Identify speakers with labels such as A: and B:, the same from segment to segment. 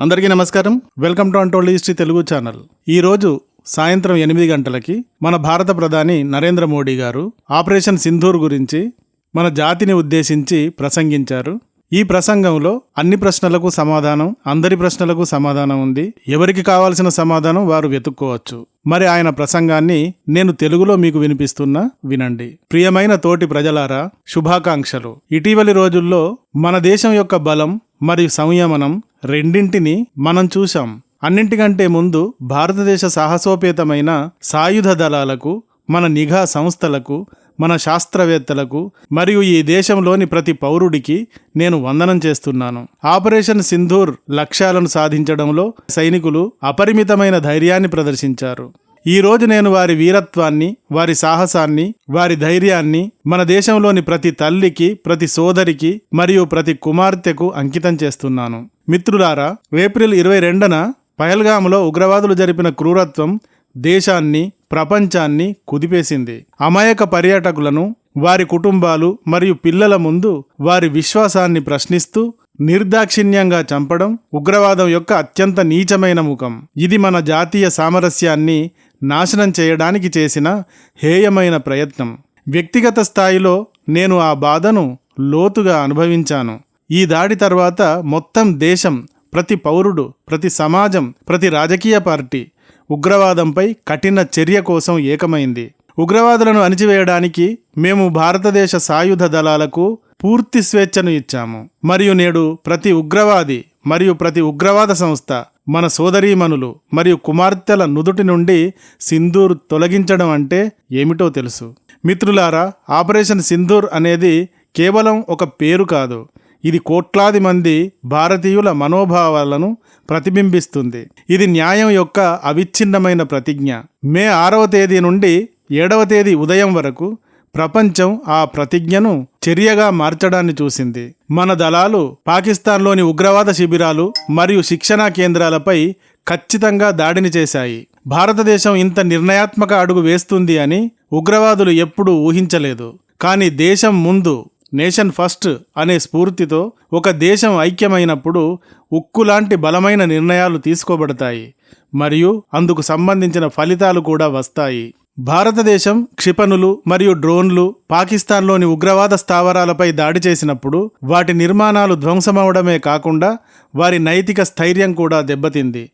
A: అందరికీ నమస్కారం. Welcome to untold history Telugu channel. ఈ రోజు సాయంత్రం ఎనిమిది గంటలకి మన భారత ప్రధాని నరేంద్ర మోడీ గారు ఆపరేషన్ సింధూర్ గురించి మన జాతిని ఉద్దేశించి ప్రసంగించారు. ఈ ప్రసంగంలో అన్ని ప్రశ్నలకు సమాధానం అందరి ప్రశ్నలకు సమాధానం ఉంది. ఎవరికి కావాల్సిన సమాధానం వారు వెతుక్కోవచ్చు. మరి ఆయన ప్రసంగాన్ని నేను తెలుగులో మీకు వినిపిస్తున్నా వినండి. ప్రియమైన తోటి ప్రజలారా శుభాకాంక్షలు. ఇటీవలి రోజుల్లో మన దేశం యొక్క బలం మరియు సంయమనం రెండింటిని మనం చూశాం. అన్నింటికంటే ముందు భారతదేశ సాహసోపేతమైన సాయుధ దళాలకు మన నిఘా సంస్థలకు మన శాస్త్రవేత్తలకు మరియు ఈ దేశంలోని ప్రతి పౌరుడికి నేను వందనం చేస్తున్నాను. ఆపరేషన్ సింధూర్ లక్ష్యాలను సాధించడంలో సైనికులు అపరిమితమైన ధైర్యాన్ని ప్రదర్శించారు. ఈ రోజు నేను వారి వీరత్వాన్ని వారి సాహసాన్ని వారి ధైర్యాన్ని మన దేశంలోని ప్రతి తల్లికి ప్రతి సోదరికి మరియు ప్రతి కుమార్తెకు అంకితం చేస్తున్నాను. మిత్రులారా ఏప్రిల్ ఇరవై రెండున పహల్గాములో ఉగ్రవాదులు జరిపిన క్రూరత్వం దేశాన్ని ప్రపంచాన్ని కుదిపేసింది. అమాయక పర్యాటకులను వారి కుటుంబాలు మరియు పిల్లల ముందు వారి విశ్వాసాన్ని ప్రశ్నిస్తూ నిర్దాక్షిణ్యంగా చంపడం ఉగ్రవాదం యొక్క అత్యంత నీచమైన ముఖం. ఇది మన జాతీయ సామరస్యాన్ని నాశనం చేయడానికి చేసిన హేయమైన ప్రయత్నం. వ్యక్తిగత స్థాయిలో నేను ఆ బాధను లోతుగా అనుభవించాను. ఈ దాడి తర్వాత మొత్తం దేశం ప్రతి పౌరుడు ప్రతి సమాజం ప్రతి రాజకీయ పార్టీ ఉగ్రవాదంపై కఠిన చర్య కోసం ఏకమైంది. ఉగ్రవాదులను అణిచివేయడానికి మేము భారతదేశ సాయుధ దళాలకు పూర్తి స్వేచ్ఛను ఇచ్చాము. మరియు నేడు ప్రతి ఉగ్రవాది మరియు ప్రతి ఉగ్రవాద సంస్థ మన సోదరీమణులు మరియు కుమార్తెల నుదుటి నుండి సింధూర్ తొలగించడం అంటే ఏమిటో తెలుసు. మిత్రులారా ఆపరేషన్ సింధూర్ అనేది కేవలం ఒక పేరు కాదు. ఇది కోట్లాది మంది భారతీయుల మనోభావాలను ప్రతిబింబిస్తుంది. ఇది న్యాయం యొక్క అవిచ్ఛిన్నమైన ప్రతిజ్ఞ. మే ఆరవ తేదీ నుండి ఏడవ తేదీ ఉదయం వరకు ప్రపంచం ఆ ప్రతిజ్ఞను చర్యగా మార్చడాన్ని చూసింది. మన దళాలు పాకిస్తాన్లోని ఉగ్రవాద శిబిరాలు మరియు శిక్షణా కేంద్రాలపై ఖచ్చితంగా దాడిని చేశాయి. భారతదేశం ఇంత నిర్ణయాత్మక అడుగు వేస్తుంది అని ఉగ్రవాదులు ఎప్పుడూ ఊహించలేదు. కానీ దేశం ముందు నేషన్ ఫస్ట్ అనే స్ఫూర్తితో ఒక దేశం ఐక్యమైనప్పుడు ఉక్కులాంటి బలమైన నిర్ణయాలు తీసుకోబడతాయి. మరియు అందుకు సంబంధించిన ఫలితాలు కూడా వస్తాయి. భారతదేశం క్షిపణులు మరియు డ్రోన్లు పాకిస్తాన్లోని ఉగ్రవాద స్థావరాలపై దాడి చేసినప్పుడు వాటి నిర్మాణాలు ధ్వంసమవడమే కాకుండా వారి నైతిక స్థైర్యం కూడా దెబ్బతింది.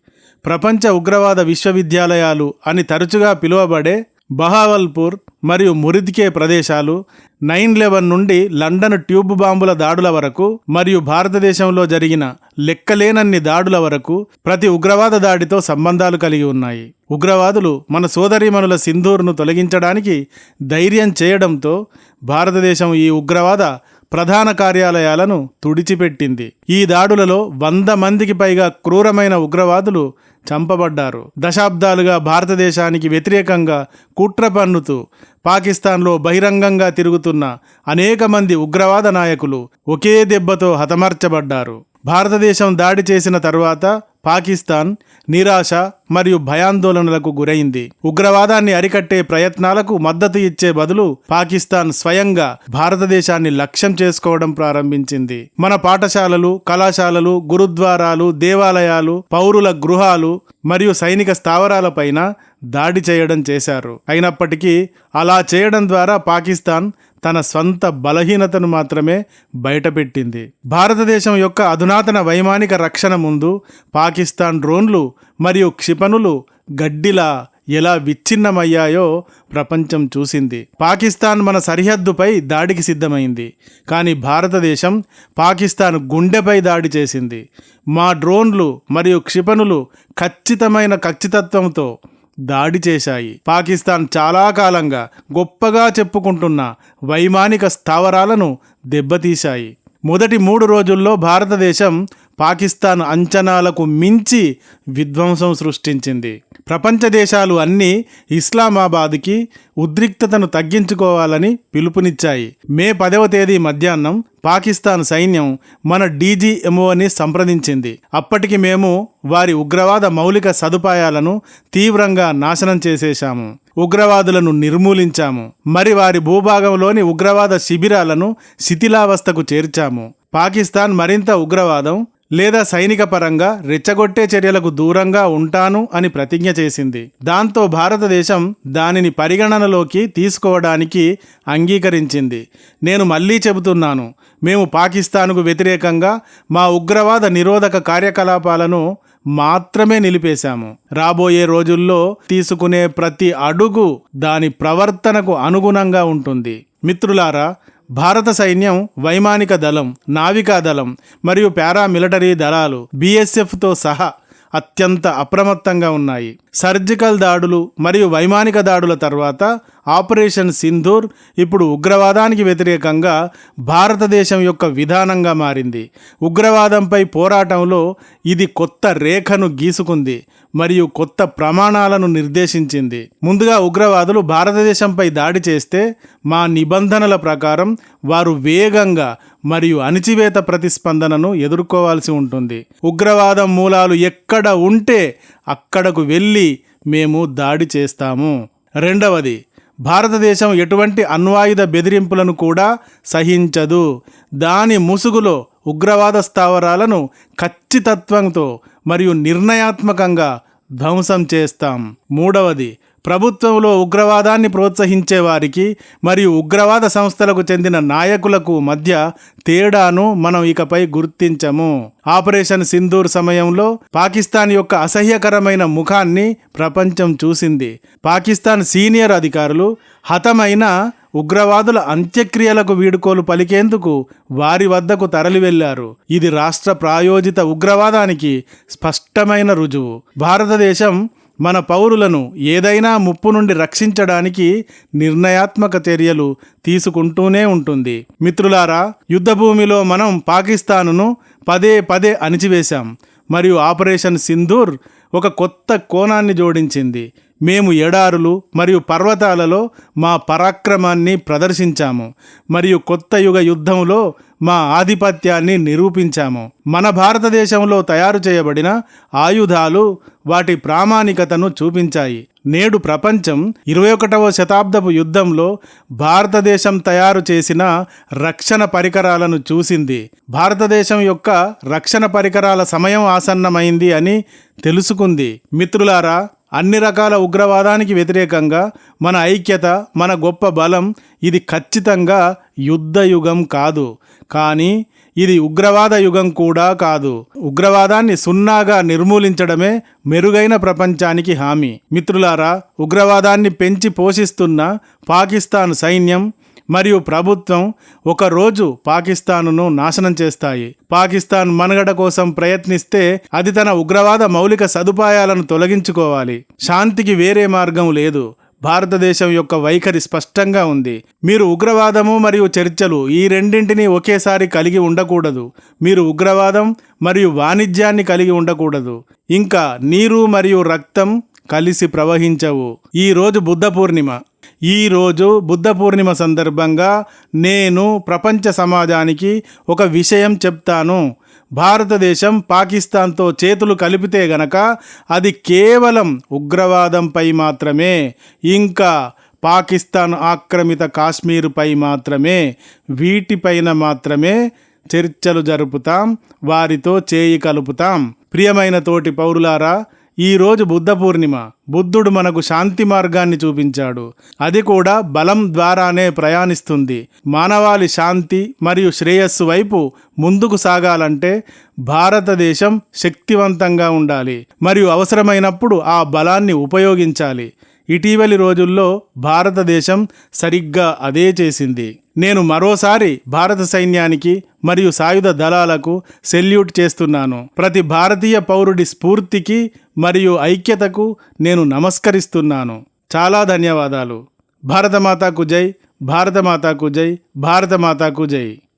A: ప్రపంచ ఉగ్రవాద విశ్వవిద్యాలయాలు అని తరచుగా పిలువబడే బహావల్పూర్ మరియు మురిద్కే ప్రదేశాలు నైన్ లెవెన్ నుండి లండన్ ట్యూబ్ బాంబుల దాడుల వరకు మరియు భారతదేశంలో జరిగిన లెక్కలేనన్ని దాడుల వరకు ప్రతి ఉగ్రవాద దాడితో సంబంధాలు కలిగి ఉన్నాయి. ఉగ్రవాదులు మన సోదరీమణుల సింధూర్ను తొలగించడానికి ధైర్యం చేయడంతో భారతదేశం ఈ ఉగ్రవాద ప్రధాన కార్యాలయాలను తుడిచిపెట్టింది. ఈ దాడులలో వంద మందికి పైగా క్రూరమైన ఉగ్రవాదులు చంపబడ్డారు. దశాబ్దాలుగా భారతదేశానికి వ్యతిరేకంగా కుట్ర పన్నుతూ పాకిస్తాన్లో బహిరంగంగా తిరుగుతున్న అనేక మంది ఉగ్రవాద నాయకులు ఒకే దెబ్బతో హతమార్చబడ్డారు. భారతదేశం దాడి చేసిన తరువాత పాకిస్తాన్ నిరాశ మరియు భయాందోళనలకు గురైంది. ఉగ్రవాదాన్ని అరికట్టే ప్రయత్నాలకు మద్దతు ఇచ్చే బదులు పాకిస్తాన్ స్వయంగా భారతదేశాన్ని లక్ష్యం చేసుకోవడం ప్రారంభించింది. మన పాఠశాలలు కళాశాలలు గురుద్వారాలు దేవాలయాలు పౌరుల గృహాలు మరియు సైనిక స్థావరాలపైన దాడి చేయడం చేశారు. అయినప్పటికీ అలా చేయడం ద్వారా పాకిస్తాన్ తన స్వంత బలహీనతను మాత్రమే బయటపెట్టింది. భారతదేశం యొక్క అధునాతన వైమానిక రక్షణ ముందు పాకిస్తాన్ డ్రోన్లు మరియు క్షిపణులు గడ్డిలా ఎలా విచ్ఛిన్నమయ్యాయో ప్రపంచం చూసింది. పాకిస్తాన్ మన సరిహద్దుపై దాడికి సిద్ధమైంది. కానీ భారతదేశం పాకిస్తాన్ గుండెపై దాడి చేసింది. మా డ్రోన్లు మరియు క్షిపణులు ఖచ్చితమైన ఖచ్చితత్వంతో దాడి చేశాయి. పాకిస్తాన్ చాలా కాలంగా గొప్పగా చెప్పుకుంటున్న వైమానిక స్థావరాలను దెబ్బతీశాయి. మొదటి మూడు రోజుల్లో భారతదేశం పాకిస్తాన్ అంచనాలకు మించి విధ్వంసం సృష్టించింది. ప్రపంచ దేశాలు అన్నీ ఇస్లామాబాద్కి ఉద్రిక్తతను తగ్గించుకోవాలని పిలుపునిచ్చాయి. మే పదవ తేదీ మధ్యాహ్నం పాకిస్తాన్ సైన్యం మన డీజీఎంఓని సంప్రదించింది. అప్పటికి మేము వారి ఉగ్రవాద మౌలిక సదుపాయాలను తీవ్రంగా నాశనం చేసేశాము. ఉగ్రవాదులను నిర్మూలించాము. మరి వారి భూభాగంలోని ఉగ్రవాద శిబిరాలను శిథిలావస్థకు చేర్చాము. పాకిస్తాన్ మరింత ఉగ్రవాదం లేదా సైనిక పరంగా రెచ్చగొట్టే చర్యలకు దూరంగా ఉంటాను అని ప్రతిజ్ఞ చేసింది. దాంతో భారతదేశం దానిని పరిగణనలోకి తీసుకోవడానికి అంగీకరించింది. నేను మళ్ళీ చెబుతున్నాను మేము పాకిస్తాన్కు వ్యతిరేకంగా మా ఉగ్రవాద నిరోధక కార్యకలాపాలను మాత్రమే నిలిపేశాము. రాబోయే రోజుల్లో తీసుకునే ప్రతి అడుగు దాని ప్రవర్తనకు అనుగుణంగా ఉంటుంది. మిత్రులారా భారత సైన్యం వైమానిక దళం నావికా దళం మరియు పారామిలిటరీ దళాలు బీఎస్ఎఫ్తో సహా అత్యంత అప్రమత్తంగా ఉన్నాయి. సర్జికల్ దాడులు మరియు వైమానిక దాడుల తర్వాత ఆపరేషన్ సింధూర్ ఇప్పుడు ఉగ్రవాదానికి వ్యతిరేకంగా భారతదేశం యొక్క విధానంగా మారింది. ఉగ్రవాదంపై పోరాటంలో ఇది కొత్త రేఖను గీసుకుంది మరియు కొత్త ప్రమాణాలను నిర్దేశించింది. ముందుగా ఉగ్రవాదులు భారతదేశంపై దాడి చేస్తే మా నిబంధనల ప్రకారం వారు వేగంగా మరియు అణిచివేత ప్రతిస్పందనను ఎదుర్కోవాల్సి ఉంటుంది. ఉగ్రవాదం మూలాలు ఎక్కడ ఉంటే అక్కడకు వెళ్ళి మేము దాడి చేస్తాము. రెండవది భారతదేశం ఎటువంటి అణ్వాయుధ బెదిరింపులను కూడా సహించదు. దాని ముసుగులో ఉగ్రవాద స్థావరాలను ఖచ్చితత్వంతో మరియు నిర్ణయాత్మకంగా ధ్వంసం చేస్తాం. మూడవది ప్రభుత్వంలో ఉగ్రవాదాన్ని ప్రోత్సహించే వారికి మరియు ఉగ్రవాద సంస్థలకు చెందిన నాయకులకు మధ్య తేడాను మనం ఇకపై గుర్తించము. ఆపరేషన్ సింధూర్ సమయంలో పాకిస్తాన్ యొక్క అసహ్యకరమైన ముఖాన్ని ప్రపంచం చూసింది. పాకిస్తాన్ సీనియర్ అధికారులు హతమైన ఉగ్రవాదుల అంత్యక్రియలకు వీడుకోలు పలికేందుకు వారి వద్దకు తరలి వెళ్ళారు ఇది రాష్ట్ర ప్రాయోజిత ఉగ్రవాదానికి స్పష్టమైన రుజువు. భారతదేశం మన పౌరులను ఏదైనా ముప్పు నుండి రక్షించడానికి నిర్ణయాత్మక చర్యలు తీసుకుంటూనే ఉంటుంది. మిత్రులారా యుద్ధభూమిలో మనం పాకిస్తానును పదే పదే అణిచివేశాం. మరియు ఆపరేషన్ సింధూర్ ఒక కొత్త కోణాన్ని జోడించింది. మేము ఎడారులు మరియు పర్వతాలలో మా పరాక్రమాన్ని ప్రదర్శించాము మరియు కొత్త యుగ యుద్ధంలో మా ఆధిపత్యాన్ని నిరూపించాము. మన భారతదేశంలో తయారు చేయబడిన ఆయుధాలు వాటి ప్రామాణికతను చూపించాయి. నేడు ప్రపంచం ఇరవై ఒకటవ శతాబ్దపు యుద్ధంలో భారతదేశం తయారు చేసిన రక్షణ పరికరాలను చూసింది. భారతదేశం యొక్క రక్షణ పరికరాల సమయం ఆసన్నమైంది అని తెలుసుకుంది. మిత్రులారా అన్ని రకాల ఉగ్రవాదానికి వ్యతిరేకంగా మన ఐక్యత మన గొప్ప బలం ఇది ఖచ్చితంగా యుద్ధ యుగం కాదు. కానీ ఇది ఉగ్రవాద యుగం కూడా కాదు. ఉగ్రవాదాన్ని సున్నాగా నిర్మూలించడమే మెరుగైన ప్రపంచానికి హామీ. మిత్రులారా ఉగ్రవాదాన్ని పెంచి పోషిస్తున్న పాకిస్తాన్ సైన్యం మరియు ప్రభుత్వం ఒకరోజు పాకిస్తానును నాశనం చేస్తాయి. పాకిస్తాన్ మనుగడ కోసం ప్రయత్నిస్తే అది తన ఉగ్రవాద మౌలిక సదుపాయాలను తొలగించుకోవాలి. శాంతికి వేరే మార్గం లేదు. భారతదేశం యొక్క వైఖరి స్పష్టంగా ఉంది. మీరు ఉగ్రవాదము మరియు చర్చలు ఈ రెండింటినీ ఒకేసారి కలిగి ఉండకూడదు. మీరు ఉగ్రవాదం మరియు వాణిజ్యాన్ని కలిగి ఉండకూడదు. ఇంకా నీరు మరియు రక్తం కలిసి ప్రవహించవు. ఈ రోజు బుద్ధ పూర్ణిమ. ఈరోజు బుద్ధ పూర్ణిమ సందర్భంగా నేను ప్రపంచ సమాజానికి ఒక విషయం చెప్తాను. భారతదేశం పాకిస్తాన్తో చేతులు కలిపితే గనక అది కేవలం ఉగ్రవాదంపై మాత్రమే ఇంకా పాకిస్తాన్ ఆక్రమిత కాశ్మీరుపై మాత్రమే వీటిపైన మాత్రమే చర్చలు జరుపుతాం వారితో చేయి కలుపుతాం. ప్రియమైన తోటి పౌరులారా ఈరోజు బుద్ధ పూర్ణిమ. బుద్ధుడు మనకు శాంతి మార్గాన్ని చూపించాడు. అది కూడా బలం ద్వారానే ప్రయాణిస్తుంది. మానవాళి శాంతి మరియు శ్రేయస్సు వైపు ముందుకు సాగాలంటే భారతదేశం శక్తివంతంగా ఉండాలి. మరియు అవసరమైనప్పుడు ఆ బలాన్ని ఉపయోగించాలి. ఇటీవలి రోజుల్లో భారతదేశం సరిగ్గా అదే చేసింది. నేను మరోసారి భారత సైన్యానికి మరియు సాయుధ దళాలకు సెల్యూట్ చేస్తున్నాను. ప్రతి భారతీయ పౌరుడి స్ఫూర్తికి మరియు ఐక్యతకు నేను నమస్కరిస్తున్నాను. చాలా ధన్యవాదాలు. భారతమాతాకు జై భారతమాతాకు జై భారతమాతాకు జై.